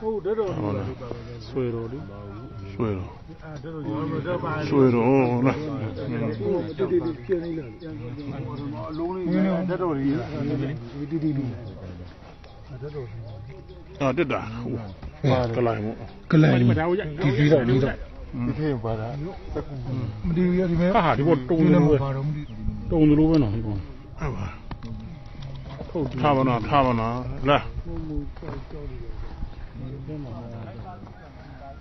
ဟုတ်တယ်တော့ဟုတ်လားဆွေတော်လေဆွဲတော့အဲ့ဒါတော့တော့ပါဆွဲတော့လားတူတူတူပြနေလားအလုံးလေးတက်တော်ကြီးတူတူတူတက်တော်အာတက်တာဟုတ်ကလိုက်မို့ကလန်ဒီဒီလေးတော့လေးတော့ဒီထဲပါတာမဒီရဒီမဲ့ဟာဟာဒီဘောတုံနေလို့ပဲပါတော့မဒီတုံနေလို့ပဲနော်ဒီဘောဟုတ်ပါဟုတ်ထားပါနော်ထားပါနော်လာ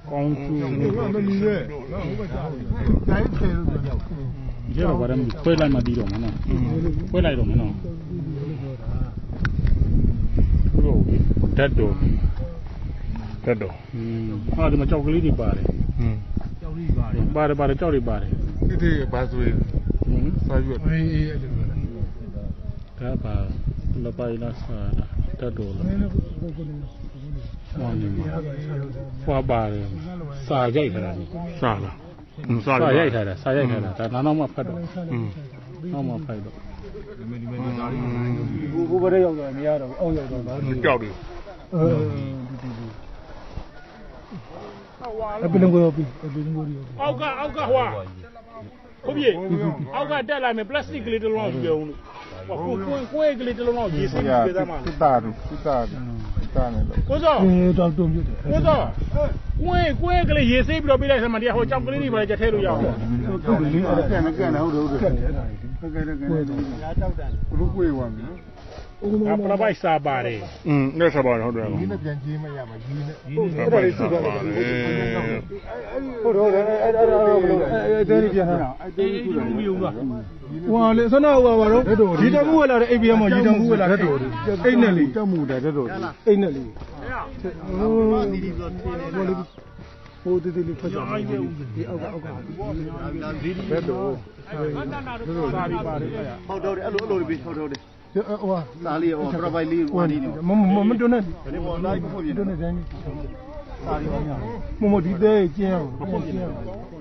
ကောင်းသူမမီရဲ့တိုင်းချေလို့ပြောကြရပါတယ်ခွဲလိုက်မှပြီးတော့မနော်ခွဲလိုက်တော့မနော်သူတို့ဓာတ်တော်ဓာတ်တော်ဟာဒီမှာကြောက်ကလေးတွေပါတယ်ကြောက်လေးပါတယ်ပါတယ်ပါတယ်ကြောက်တွေပါတယ်ဒီဒီပါဆိုရင်စာရွက်အေးအေးအဲ့လိုဒါပါလပိုင်လာစာဓာတ်တော်လား ဟောနေမှာဖွာပါတယ်စာရိုက်ထားတာစာလားစာရိုက်ထားတာစာရိုက်ထားတာဒါနောက်နောက်မှဖတ်တော့อืมနောက်မှဖတ်တော့ဘိုးဘရဲရောက်တော့မရတော့အောက်ရောက်တော့တော့ကြောက်တယ်အပလင်ကိုပြီးအပလင်ကိုရောအောက်ကအောက်ကဟွာဟုတ်ပြီအောက်ကတက်လာမယ်ပလတ်စတစ်ကလေးတစ်လုံးလောက်ပြောဦးဟိုကိုကိုကိုကလေးတစ်လုံးလောက်ရေးစိတ်ပြီးသားမှာစစ်တာတို့စစ်တာ စစ်တာနဲ့လို့ကိုစောအေးတော့တုံပြတယ်ကိုစောကိုကိုကလေးရေးစိတ်ပြီးတော့ပြလိုက်စမ်းမတရားဟိုကြောက်ကလေးတွေပါကြထဲလို့ရအောင်ဟုတ်တယ်လေအဲ့ဒါကဲနဲ့ကဲနဲ့ဟုတ်တယ်ဟုတ်တယ်ဟုတ်ကဲ့ကဲနဲ့ငါတောက်တယ်ဘုကွေးသွားပြီနော်အပလပိုက်စာပါတ ယ်อืมလက်စာပါတယ်ဟုတ်တယ်ဒီနဲ့ပြန်ကြီးမရမှာကြီးနဲ့အဲ့ဒါလေးစုပါပါတယ်ဟုတ်တော့အဲ့အဲ့အဲ့ဘယ်လိုအဲ့တဲလေးပြန်ထားအဲ့တဲလေးစုတယ်ပြီးဦးလားဟွာလေဆနာဟွာပါတော့ဒီတမှုဝလာတဲ့ ABM မှာဒီတမှုဝလာတဲ့တော်အိတ်နဲ့လေးတက်မှုတယ်တဲ့တော်အိတ်နဲ့လေးဟိုဒီဒီဆိုထင်းနေတယ်ဟိုဒီဒီလေးဖတ်ကြဒီအောက်ကအောက်ကဘယ်တော့စာရီပါတယ်ဟုတ်တော့တယ်အဲ့လိုအဲ့လိုလေးပြီးဟုတ်တော့တယ် ဟိုဟာစားလေးဟို provide လေးဟိုနေနေမမမတွန်းနဲ့ဒီပေါ်လိုက်ဖို့ပြတွန်းနဲ့တိုင်းစာရီပါညာမမဒီသေးကျင်းအောင်ကျင်းအောင်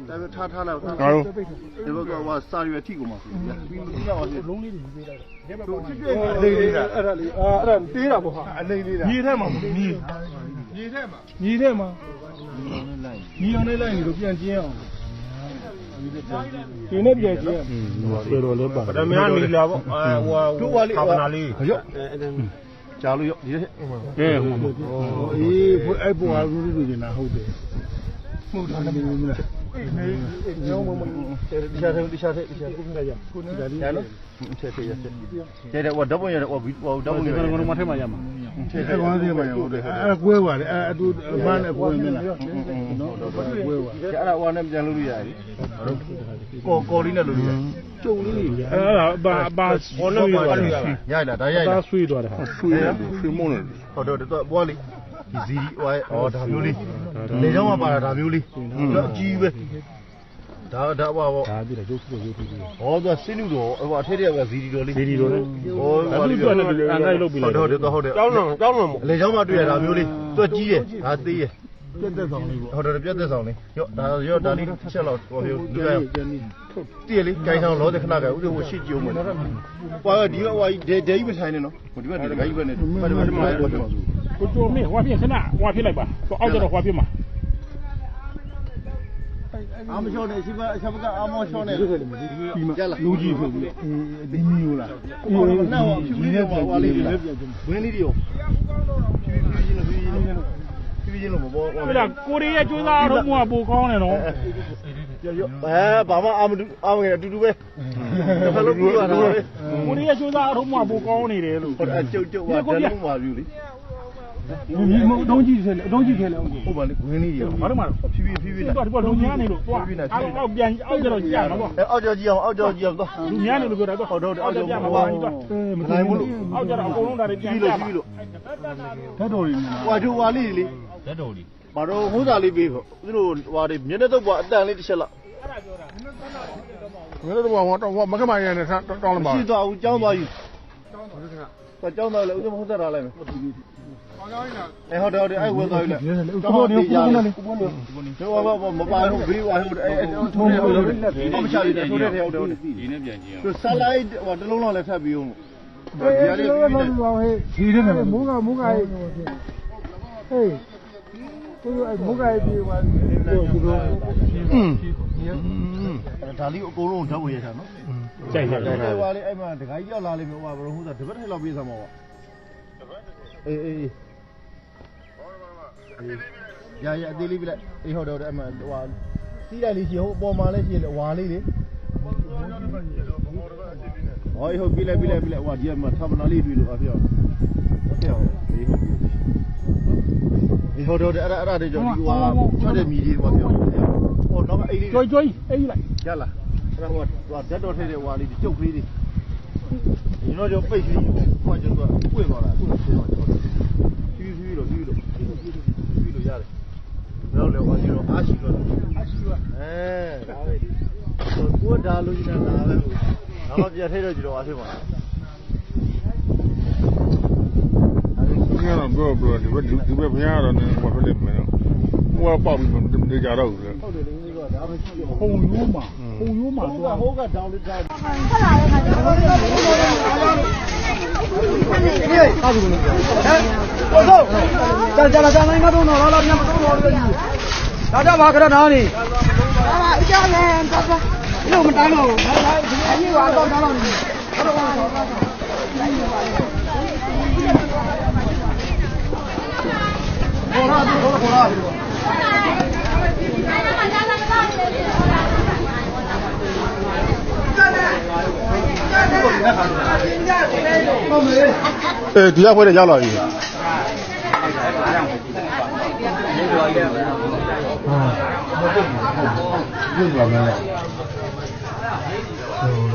ဒါပေထားထားလိုက်ဟာဒီဘက်ကဟိုစာရွက်ထိကုန်ပါဆိုပြီးရောက်အောင်လုံးလေးတွေပေးလိုက်တော့ချစ်တဲ့အလေးလေးအဲ့ဒါလေးအာအဲ့ဒါသေးတာပေါ့ဟာအလေးလေးမြေထဲမှာမြေမြေထဲမှာမြေထဲမှာမြေအောင်လေးလိုက်နေလို့ပြန်ကျင်းအောင် ဒီနဲ့ပြန်ကျင်းอืมဆွေတော်လေးပါပထမနီလာပေါ့အဲဟိုတို့ဝါလေးခါပနာလေးရော့ကြားလို့ရော့ဒီအဲဟုတ်ပါအေးဘအဲ့ပေါ်အားလို့လို့နေတာဟုတ်တယ်မှုထားတယ်မင်းလားအေးနေကျောင်းမမတခြားတယ် တခြားတယ်တခြားကိုယ်ကရကိုယ်ကရတယ်နော်ချက်ချက်ရက်ချက်တဲ့ဟိုဓာတ်ပုံရတယ်ဟိုဟိုဓာတ်ပုံဒီရကတယ်နေ့ကတော့မထဲမှာရမှာချက်ချအဲ့က်ကောင်သေးပါရဟုတ်တယ်အဲ့ကွဲပါလေအဲ့အတူဘာနဲ့ကွဲမလားနော်တော့ကွဲပါအဲ့ဒါဟိုနဲ့ပြန်လို့ရတယ်ကောကောလေးနဲ့လို့ရတယ်ကျုံလေးတွေအဲ့ဒါဘာဘာဆွေတော်ရရိုက်လာဒါရိုက်တာလာဆွေတော်တယ်ဟာဆွေရဆွေမုန်းတယ်ဟုတ်တော့တော့ဘွားလေးဒီ ဇီဟိုဟောဒါမျိုးလေးလေကြောင်းမှာပါတာဒါမျိုးလေးတော့အကြီးပဲဒါဒါဟောဟောဒါပြီးတော့ရုပ်စုရုပ်စုပြီးဟောသူစင်းလူတော်ဟိုအထက်တည်းကဇီဒီတော်လေးဒီဒီတော့လေဟောအဲ့ဒီတော့လည်းအန်တိုင်းလုပ်ပြီးဟုလိုက်တ်တယ်ဟုတ်တယ်ကျောင်းတော်ကျောင်းတော်မို့လေကြောင်းမှာတွေ့ရတာမျိုးလေးသူကြီးတယ်ဒါသေးတယ်ပြတ်သက်ဆောင်လေးပေါ့ဟုတ်တယ်ပြတ်သက်ဆောင်လေးရော့ဒါရော့ဒါလေးချက်လောက်ဟောပြောလူရကျန်နေတည့်လေးကိုင်းဆောင်လောတဲ့ခဏကဥဒဟိုရှိကြုံမယ်ဟွာဒီကဟွာဒဲဒဲကြီးမဆိုင်နဲ့နော်ဟိုဒီဘက်ဒီဘက်ကြီးပဲနဲ့ပတ်တယ်ပတ်တယ်ပတ်တယ် ကိုကျော်မင်းဟွာပြခဏဟွာပြလိုက်ပါတော့အောက်ကျတော့ဟွာပြမှာအာမချောနဲ့ရှိပါအချက်ပကအာမချောနဲ့ဒီမှာလူကြီးဖြစ်ပြီးဒီမျိုးလားဟိုနောက်ဖြူလေးဟွာဟွာလေးဝင်းလေးတွေရောဖြူဖြူချင်းလို့ဖြူချင်းလို့ဖြူချင်းလို့မပေါ်ဟဲ့လားကိုရီးယားကျွေးသားတော့မှပူကောင်းတယ်နော်ရောရောအဲဘာမှအာမတူအာမငယ်အတူတူပဲဘယ်လိုပြောရတာလဲကိုရီးယားကျွေးသားတော့မှပူကောင်းနေတယ်လို့ဟိုအကျုပ်ကျုပ်ကတလုံးပါပြီလေ ဒီမအတုံးကြီးထဲလေအတုံးကြီးထဲလေအောင်ဟုတ်ပါလေဝင်းလေးတွေရောဘာလို့မှဖြူဖြူဖြူဖြူတော့ဒီကလုံညာနေလို့သွားအောက်အောက်ပြန်အောက်ကျတော့ကြာမှာပေါ့အဲအောက်ကြောကြီးအောင်အောက်ကြောကြီးအောင်သွားလူများနေလို့ပြောတာတော့ဟုတ်တော့အောအောက်က်ကျကြောကြာမှာမှာပါပါတော့မနိုင်ဘူးဘူးလို့အောက်ကျတော့အကုန်လုံးဒါတွေပြန်ပြီးကြာလို့မှာပြီးလို့ဓာတ်တော်ကြီးနေဟွာတို့ဟွာလေးလေဓာတ်တော်လေးဘာတော့ဟိုးစာလေးပေးဖို့သူတို့ဟွာတွေမျက်နှာတော့ပွားအတန်လေးတစ်ချက်လောက်ငါတို့ကတော့တော့မကမရနဲ့တောင်းလာပါရှိသွားဦးကြောင်းသွားယူတော့ကြောင်းသွားလေဦးမဟုတ်တာလိုက်မယ် အဲဟုတ်တယ်ဟုတ်တယ်အဲဝယ်သွားယူလိုက်ဒီလေဥပဒေကိုကုန်းနေလေတို့ဘာမပါဘူးဘေးဝါဟုတ်အဲထုံးတယ်ဟုတ်တယ်ဘာမချလေးထိုးတဲ့ထဲဟုတ်တယ်ဟုတ်တယ်ဒီနဲ့ပြန်ကြည့်အောင်သူဆလိုင်းဟိုတလုံးလောက်လည်းဖက်ပြီးအောင်လို့အေးဒီလိုမဟုတ်ပါဘူးဟေးဒီတဲ့မိုးကမိုးကဟေးဟေးမုတ်ကဲပြေပါသူတို့อืมဒါလေးအကုန်လုံးဓာတ်ဝင်ရတာနော်ကြိုက်ကြိုက်ဒါကဟိုလေးအဲ့မှာဒကာကြီးရောက်လာလိမ့်မယ်ဟိုဘာလို့ဟိုတပတ်ထိုင်လောက်ပြေးစမ်းပါဘောအေးအေး ရရအသေးလေးပြလိုက်အေးဟုတ်တယ်အဲ့မှာဟိုစီးလိုက်လေးရှိဟိုအပေါ်မှာလည်းရှိလေဝါလေးလေဟောဟုတ်ပြလိုက်ပြလိုက်ပြလိုက်ဟိုဒီမှာသမနာလေးတွေ့လို့အဖေဟုတ်တယ်အေးဟုတ်ဒီဟိုတော့အဲ့ဒါအဲ့ဒါတွေကြောင့်ဒီဟိုချွတ်တဲ့မီကြီးဟိုပြောဟိုတော့အဲ့ဒီကျွိုးကျွိုးအေးလိုက်ရလားအဲ့ဒါဟိုဟိုဓာတ်တော်ထဲတဲ့ဟွာလေးကျုပ်ကလေးတွေဒီတော့ကျပိတ်ပြီးဟိုကျတော့ပွင့်သွားတာအခုတော့ဖြည်းဖြည်းလို့ဖြည်းလို့ဖြည်းလို့ရတယ်တော့လေဟောဒီတော့အားရှိတော့အားရှိပါအဲဒါပဲဒီကိုဒါ လို့ကြီးနေတာပဲလို့တော့ပြထဲတော့ကြတော့အားဖြစ်ပါဘုရားတော့ပြောပြောဒီဘက်ဒီဘက်ဘုရားတော့နေမဖြစ်လိမ့်မယ်နော်ဟိုကပေါက်ပြီးမနေကြတော့ဘူးလေဟုတ်တယ်လေဒီကဒါပဲရှိတယ်ပုံရိုးမှာပုံရိုးမှာဟိုကဟိုကဒေါင်းလေးဒါကြာကြာကြာနိုင်မတော့တော့လာပြန်မတော့တော့လေဒါကြပါကြတော့နားနေဟာအကြမ်း နဲ့တော့လို့မတိုင်းတော့ဘူးအကြီးကတော့တော့တော့နေတော့ဘောရာဘောရာဘောရာအဲဒီကဖွဲ့တဲ့ရောက်လာပြီဟုတ်ပါမ ယ်